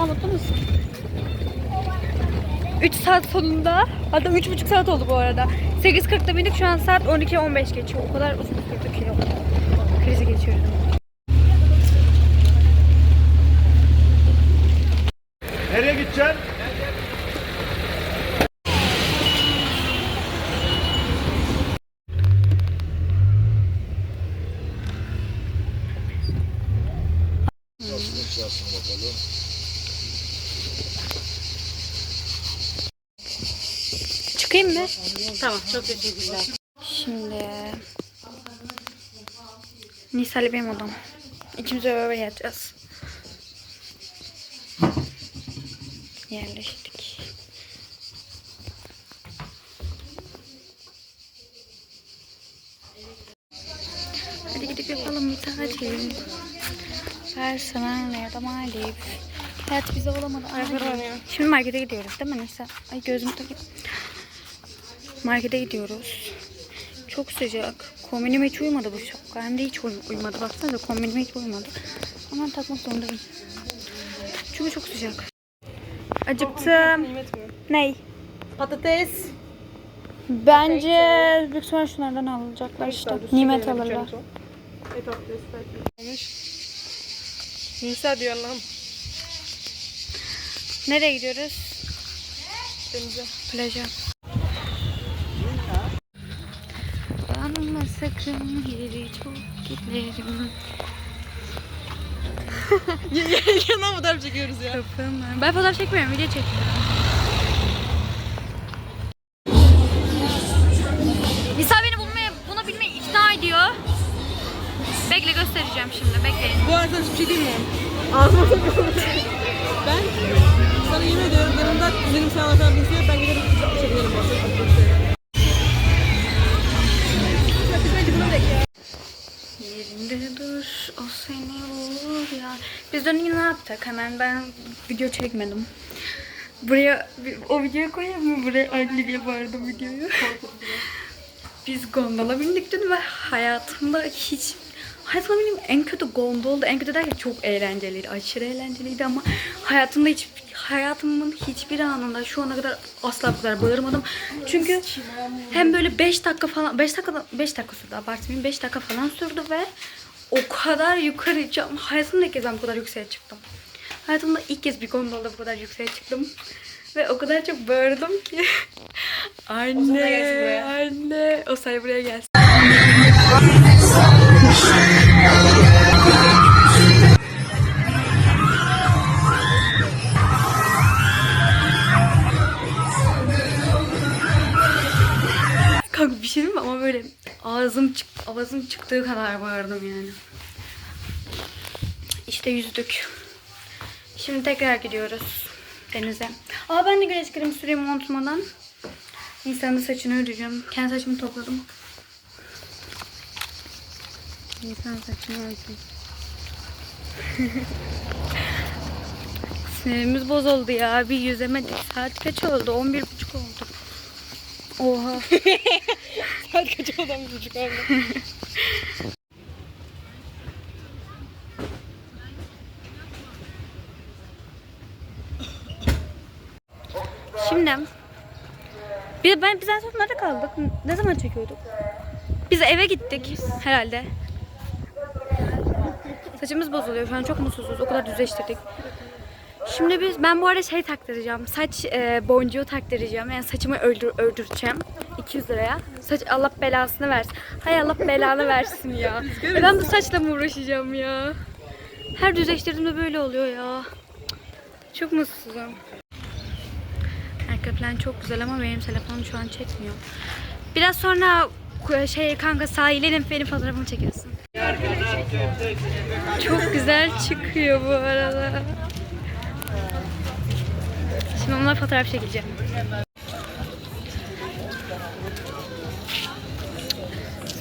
Aa mutlu musun? 3 saat sonunda. Hatta 3,5 saat oldu bu arada. 8.40'da bindik şu an saat 12.15 geçiyor. O kadar uzun sürdü ki. Krizi geçirdim. Çıkayım mı? Tamam çok teşekkürler. Şimdi Nisa ile benim odam. İkimiz beraber yatacağız. Yerleştik. Hadi gidip yapalım bir tatil. Sana ne da maalesef. Hayat bize olamadı. Ay. Şimdi markete gidiyoruz değil mi Nisa? Ay gözüm takip. Markete gidiyoruz. Çok sıcak. Kombinime hiç uymadı bu şapka. Hem de hiç uy- uymadı. Baksana kombinime hiç uymadı. Ama takmak zorundayım. Çünkü çok sıcak. Acıktım. Ney? Patates. Bence büyük ihtimal şunlardan alacaklar işte. Nimet alırlar. Nisa diyor Allah'ım. Nereye gidiyoruz? Denize. Plaja. Sakın geri çok giderim. Yana fotoğraf çekiyoruz ya. Kapım. Ben fotoğraf çekmiyorum, video çekiyorum. Nisa beni bulmaya, bunu bilmeye ikna ediyor. Bekle göstereceğim şimdi, bekleyin. Bu arada bir şey diyeyim mi? Ağzıma sokuyorum. ben sana yemin ediyorum yanımda kuzenim sana falan binsiyor. Ben giderim çekerim. Yerinde dur, o seni olur ya. Biz dün ne yaptık? Hemen ben video çekmedim. Buraya o videoyu koyayım mı? Buraya anne diye bağırdım videoyu. Biz gondola bindik dün ve hayatımda hiç hayatımda benim en kötü gondoldu. En kötü derken çok eğlenceliydi. Aşırı eğlenceliydi ama hayatımda hiç hayatımın hiçbir anında şu ana kadar asla bu kadar bağırmadım. Çünkü hem böyle 5 dakika falan 5 dakika 5 dakika sürdü abartmayayım 5 dakika falan sürdü ve o kadar yukarı çıktım. Hayatımda ilk kez ben bu kadar yükseğe çıktım. Hayatımda ilk kez bir gondolda bu kadar yükseğe çıktım. Ve o kadar çok bağırdım ki. anne, anne. O say buraya gelsin. Şey? Ama böyle ağzım çık ağzım çıktığı kadar bağırdım yani. İşte yüzdük. Şimdi tekrar gidiyoruz denize. Aa ben de güneş kremi süreyim unutmadan. Nisan'ın saçını öreceğim. Kendi saçımı topladım. Nisan saçını ördüm. Sinirimiz bozuldu ya. Bir yüzemedik. Saat kaç oldu? 11.30 oldu. Oha. Saat kaç oldu bir buçuk oldu. Şimdi bir ben biz en son nerede kaldık? Ne zaman çekiyorduk? Biz eve gittik herhalde. Saçımız bozuluyor. Şu an çok mutsuzuz. O kadar düzleştirdik. Şimdi biz ben bu arada şey taktıracağım. Saç e, boncuğu taktıracağım. Yani saçımı öldür, öldüreceğim. 200 liraya. Saç Allah belasını versin. Hay Allah belanı versin ya. E ben bu saçla mı uğraşacağım ya? Her düzleştirdiğimde böyle oluyor ya. Çok mutsuzum. Arka plan çok güzel ama benim telefonum şu an çekmiyor. Biraz sonra şey kanka sahile inip benim fotoğrafımı çekiyorsun. Çok güzel çıkıyor bu arada. Şimdi onunla fotoğraf çekeceğim.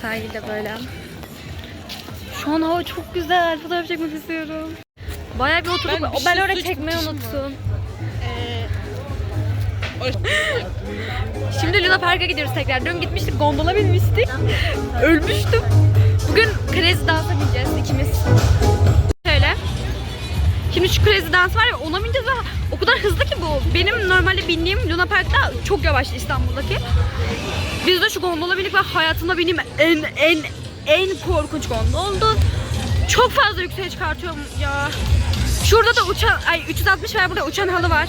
Sahilde böyle. Şu an hava çok güzel. Fotoğraf çekmek istiyorum. Bayağı bir oturduk. Ben bir ben şey orada suç çekmeyi unuttum. Ee, Şimdi Luna Park'a gidiyoruz tekrar. Dün gitmiştik, gondola binmiştik. Ölmüştüm. Bugün Crazy Dance'a bineceğiz ikimiz. Şimdi şu Crazy Dance var ya ona bineceğiz ve o kadar hızlı ki bu. Benim normalde bindiğim Luna Park'ta çok yavaştı İstanbul'daki. Biz de şu gondola bindik ve hayatımda bindiğim en en en korkunç gondoldu. Çok fazla yükseğe çıkartıyorum ya. Şurada da uçan, ay 360 var burada uçan halı var.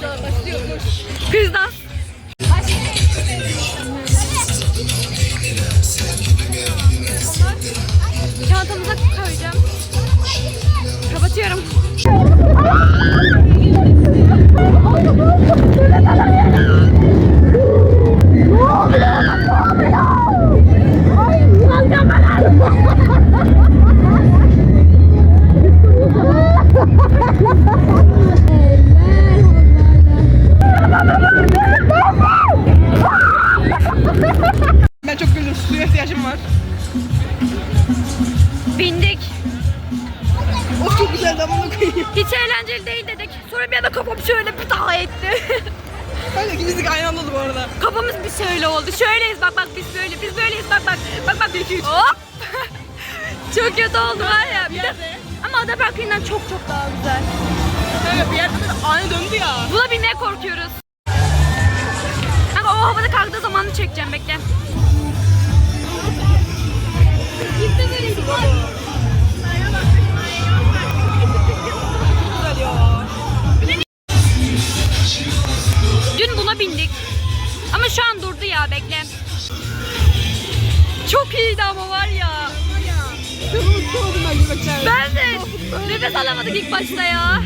Crazy Dance. Çantamıza koyacağım. Kapatıyorum. Ben Hiç eğlenceli değil dedik. Sonra bir anda kafam şöyle bir daha etti. Kanka ikimiz de aynı anda oldu bu arada. Kafamız bir şöyle oldu. Şöyleyiz bak bak biz böyle biz böyleyiz bak bak. Bak bak bir iki üç. Hop. çok kötü oldu var ya. Bir de, ama Ada Parkı'ndan çok çok daha güzel. Kanka bir yerde böyle aynı döndü ya. Buna binmeye korkuyoruz. Ama o havada kalktığı zamanı çekeceğim bekle. İlk başta ya.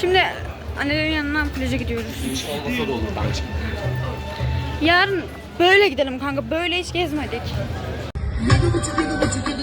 Şimdi annelerin yanına plaja gidiyoruz. Yarın böyle gidelim kanka. Böyle hiç gezmedik. Yemeyeceğim.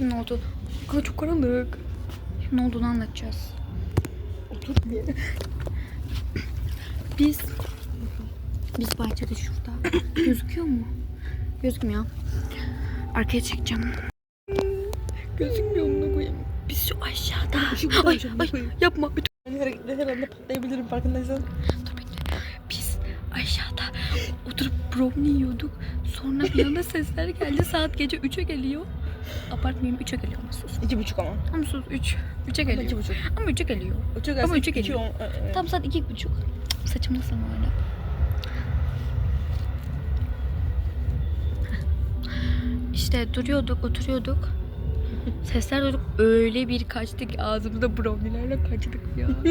Şimdi ne oldu? Kanka çok karanlık. Şimdi ne olduğunu anlatacağız. Otur bir. Biz biz bahçede şurada. Gözüküyor mu? Gözükmüyor. Arkaya çekeceğim. Gözükmüyor mu koyayım? Biz şu aşağıda. Işık Ay, ay, yapma. Ben her, her anda patlayabilirim farkındaysan. Dur bekle. Biz aşağıda oturup brownie yiyorduk. Sonra bir anda sesler geldi. Saat gece 3'e geliyor. Abartmayayım 3'e geliyor ama sus. İki buçuk ama. Ama sus 3. 3'e Ama iki geliyor. buçuk. Ama 3'e geliyor. Üçe Ama gelse üçe iki geliyor. on- e, e. Tam saat 2.30. Saçım nasıl ama öyle. İşte duruyorduk, oturuyorduk. Sesler duyduk. Öyle bir kaçtık ağzımızda brownie'lerle kaçtık ya.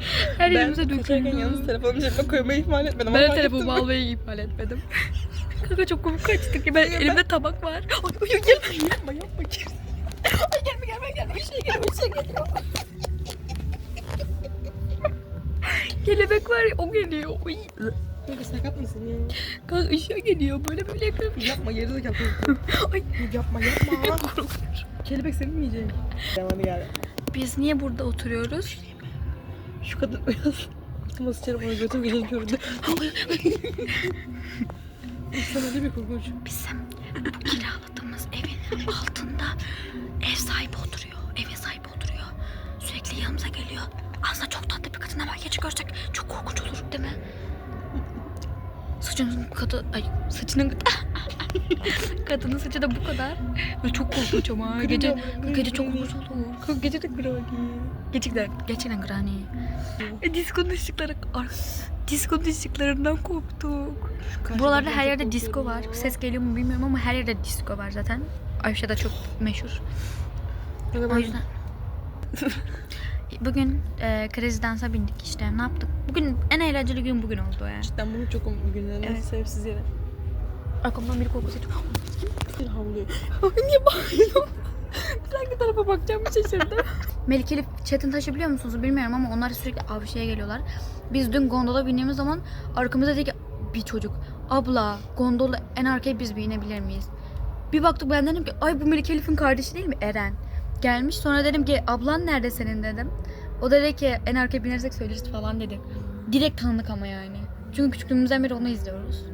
Her Ben yerimize döküldü. yalnız telefonu cebime koymayı ihmal etmedim. Ben de telefonumu almayı ihmal etmedim. Kanka çok komik kaçtık ya. Ben, elimde tabak var. Ay, ay, gelme. Yapma yapma. Ay, gelme gelme gelme. Bir şey geliyor bir şey geliyor. Kelebek var ya o geliyor. Oy. Kanka sakat mısın ya? Kanka ışığa geliyor böyle böyle yapıyorum. Yapma yeri de yapma. Ay yapma yapma. korkuyorum. Kelebek seni mi yiyecek? Devam geldi. Biz niye burada oturuyoruz? Şu kadın uyansın. Altıma sıçarım onu götüm gece köründe. Sen öyle bir korkunç. Bizim bu kiraladığımız evin altında ev sahibi oturuyor. Evin sahibi oturuyor. Sürekli yanımıza geliyor. Aslında çok tatlı bir kadın ama geç görsek çok korkunç olur değil mi? Saçının kadın... Ay saçının... Kadının saçı da bu kadar. Ve çok korkunç ama. Gece, gece çok korkunç olur. Gece de granny. Gerçekten, gerçekten granny. E, diskonun ışıkları... Ar- diskonun ışıklarından korktuk. Buralarda her yerde disco var. Ses geliyor mu bilmiyorum ama her yerde disco var zaten. Ayşe de çok meşhur. O yüzden... Bugün e, Crazy Dance'a bindik işte. Ne yaptık? Bugün en eğlenceli gün bugün oldu yani. cidden bunu çok komik günlerden Evet. evet. sebepsiz yere. Arkamdan biri korku sesi. Bir havlıyor. Ay niye bağırıyorsun? Biz hangi tarafa bakacağımı şaşırdım. Melik Elif Çetin Taş'ı biliyor musunuz bilmiyorum ama onlar sürekli avşeye geliyorlar. Biz dün gondola bindiğimiz zaman arkamızda dedi ki bir çocuk. Abla gondola en arkaya biz binebilir miyiz? Bir baktık ben dedim ki ay bu Melik Elif'in kardeşi değil mi Eren? Gelmiş sonra dedim ki ablan nerede senin dedim. O da dedi ki en arkaya binersek söyleriz falan dedi. Direkt tanıdık ama yani. Çünkü küçüklüğümüzden beri onu izliyoruz.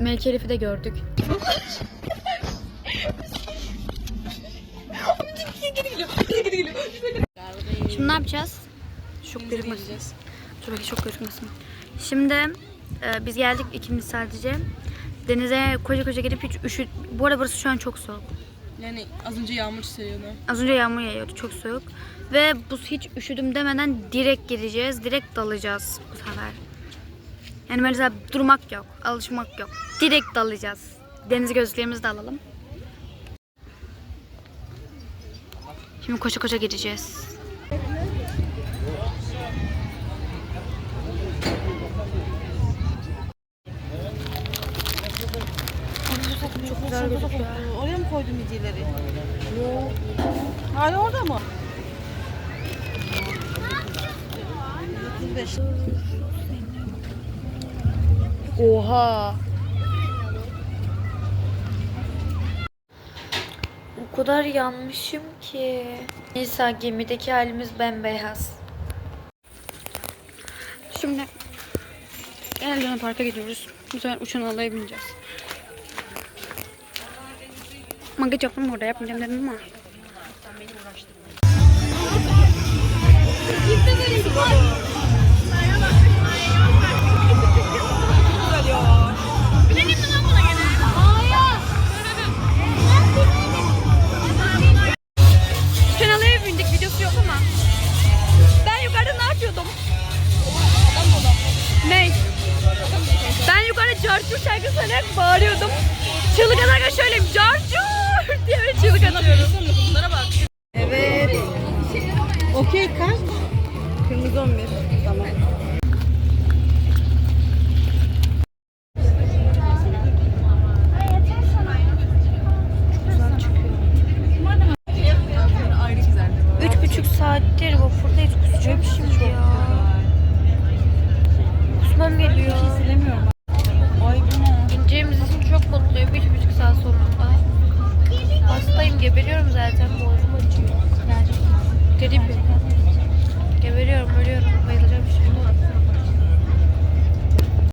Melik Elif'i de gördük. Şimdi ne yapacağız? Şok gözükmesin. Dur bakayım şok gözükmesin. Şimdi e, biz geldik ikimiz sadece. Denize koca koca gelip hiç üşü... Bu arada burası şu an çok soğuk. Yani az önce yağmur çiseliyordu. Az önce yağmur yağıyordu çok soğuk. Ve bu hiç üşüdüm demeden direkt gireceğiz. Direkt dalacağız bu sefer. Yani mesela durmak yok, alışmak yok. Direkt dalacağız. Deniz gözlüklerimizi de alalım. Şimdi koşa koşa gideceğiz. Oraya mı koydun midyeleri? Yok. Hala orada mı? 35. Oha. O kadar yanmışım ki. Nisa gemideki halimiz bembeyaz. Şimdi genelde Luna Park'a gidiyoruz. Bu sefer uçan alaya bineceğiz. Maget yaptım orada yapmayacağım dedim ama. Uçan bağırıyordum. Çığlık atarken şöyle carcur